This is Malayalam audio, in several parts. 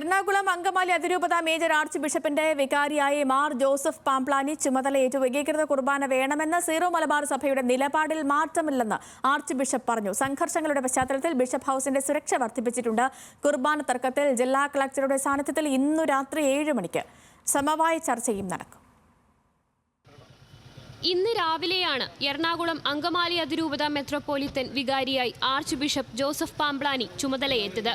എറണാകുളം അങ്കമാലി അതിരൂപത മേജർ ആർച്ച് ബിഷപ്പിന്റെ വികാരിയായ മാർ ജോസഫ് പാംപ്ലാനി ചുമതലയേറ്റു ഏകീകൃത കുർബാന വേണമെന്ന സീറോ മലബാർ സഭയുടെ നിലപാടിൽ മാറ്റമില്ലെന്ന് ആർച്ച് ബിഷപ്പ് പറഞ്ഞു. സംഘർഷങ്ങളുടെ പശ്ചാത്തലത്തിൽ ബിഷപ്പ് ഹൌസിന്റെ സുരക്ഷ വർദ്ധിപ്പിച്ചിട്ടുണ്ട്. കുർബാന തർക്കത്തിൽ ജില്ലാ കളക്ടറുടെ സാന്നിധ്യത്തിൽ ഇന്നു രാത്രി ഏഴ് മണിക്ക് സമവായ ചർച്ചയും നടക്കും. ഇന്ന് രാവിലെയാണ് എറണാകുളം അങ്കമാലി അതിരൂപത മെത്രോപൊലിത്തൻ വികാരിയായി archbishop Joseph Pamplany ചുമതലയേറ്റത്.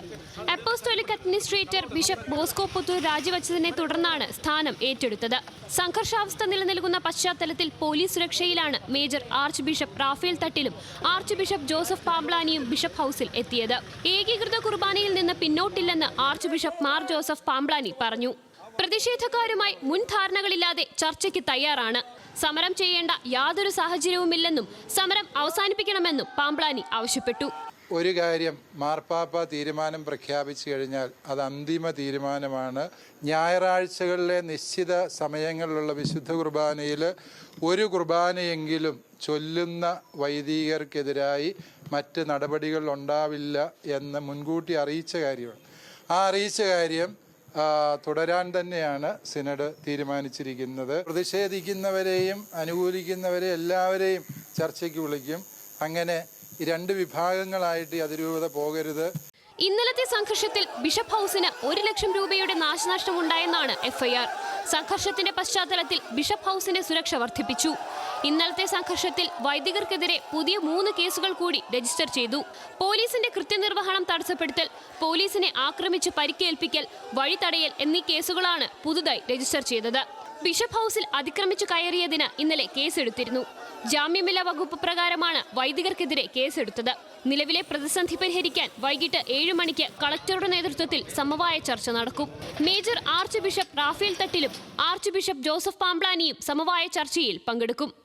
Apostolic administrator bishop Bosco Puthur രാജിവച്ചതിനെ തുടർന്നാണ് സ്ഥാനം ഏറ്റെടുത്തത്. സംഘർഷാവസ്ഥ നിലനിൽക്കുന്ന പശ്ചാത്തലത്തിൽ പോലീസ് സുരക്ഷയിലാണ് മേജർ ആർച്ച് ബിഷപ്പ് റാഫേൽ തട്ടിലും ആർച്ച് ബിഷപ്പ് ജോസഫ് പാംബ്ലാനിയും ബിഷപ്പ് ഹൌസിൽ എത്തിയത്. ഏകീകൃത കുർബാനയിൽ നിന്ന് പിന്നോട്ടില്ലെന്ന് archbishop Mar Joseph Pamplany പറഞ്ഞു. പ്രതിഷേധക്കാരുമായി മുൻ ധാരണകളില്ലാതെ ചർച്ചയ്ക്ക് തയ്യാറാണ്. സമരം ചെയ്യേണ്ട യാതൊരു സാഹചര്യവുമില്ലെന്നും സമരം അവസാനിപ്പിക്കണമെന്നും പാമ്പ്ലാനി ആവശ്യപ്പെട്ടു. ഒരു കാര്യം മാർപ്പാപ്പ തീരുമാനം പ്രഖ്യാപിച്ചു കഴിഞ്ഞാൽ അത് അന്തിമ തീരുമാനമാണ്. ഞായറാഴ്ചകളിലെ നിശ്ചിത സമയങ്ങളിലുള്ള വിശുദ്ധ കുർബാനയിൽ ഒരു കുർബാനയെങ്കിലും ചൊല്ലുന്ന വൈദികർക്കെതിരായി മറ്റ് നടപടികൾ ഉണ്ടാവില്ല എന്ന് മുൻകൂട്ടി അറിയിച്ച കാര്യമാണ്. ആ അറിയിച്ച കാര്യം തുടരാൻ തന്നെയാണ് സിനഡ് തീരുമാനിച്ചിരിക്കുന്നത്. പ്രതിഷേധിക്കുന്നവരെയും അനുകൂലിക്കുന്നവരെയും എല്ലാവരെയും ചർച്ചയ്ക്ക് വിളിക്കും. അങ്ങനെ രണ്ട് വിഭാഗങ്ങളായിട്ട് അതിരൂപത പോകരുത്. ഇന്നലത്തെ സംഘർഷത്തിൽ ബിഷപ്പ് ഹൗസിന് ഒരു ലക്ഷം രൂപയുടെ നാശനഷ്ടമുണ്ടായെന്നാണ് എഫ്ഐആർ. സംഘർഷത്തിന്റെ പശ്ചാത്തലത്തിൽ ബിഷപ്പ് ഹൗസിന്റെ സുരക്ഷ വർദ്ധിപ്പിച്ചു. ഇന്നലത്തെ സംഘർഷത്തിൽ വൈദികർക്കെതിരെ പുതിയ മൂന്ന് കേസുകൾ കൂടി രജിസ്റ്റർ ചെയ്തു. പോലീസിന്റെ കൃത്യനിർവഹണം തടസ്സപ്പെടുത്തൽ പോലീസിനെ ആക്രമിച്ച് പരിക്കേൽപ്പിക്കൽ വഴി തടയൽ എന്നീ കേസുകളാണ് പുതുതായി രജിസ്റ്റർ ചെയ്തത്. ബിഷപ്പ് ഹൌസിൽ അതിക്രമിച്ചു കയറിയതിന് ഇന്നലെ കേസെടുത്തിരുന്നു. ജാമ്യമില്ല വകുപ്പ് പ്രകാരമാണ് വൈദികർക്കെതിരെ കേസെടുത്തത്. നിലവിലെ പ്രതിസന്ധി പരിഹരിക്കാൻ വൈകിട്ട് ഏഴ് മണിക്ക് കളക്ടറുടെ നേതൃത്വത്തിൽ സമവായ ചർച്ച നടക്കും. മേജർ ആർച്ച് ബിഷപ്പ് റാഫേൽ തട്ടിലും ആർച്ച് ബിഷപ്പ് ജോസഫ് പാംബ്ലാനിയും സമവായ ചർച്ചയിൽ പങ്കെടുക്കും.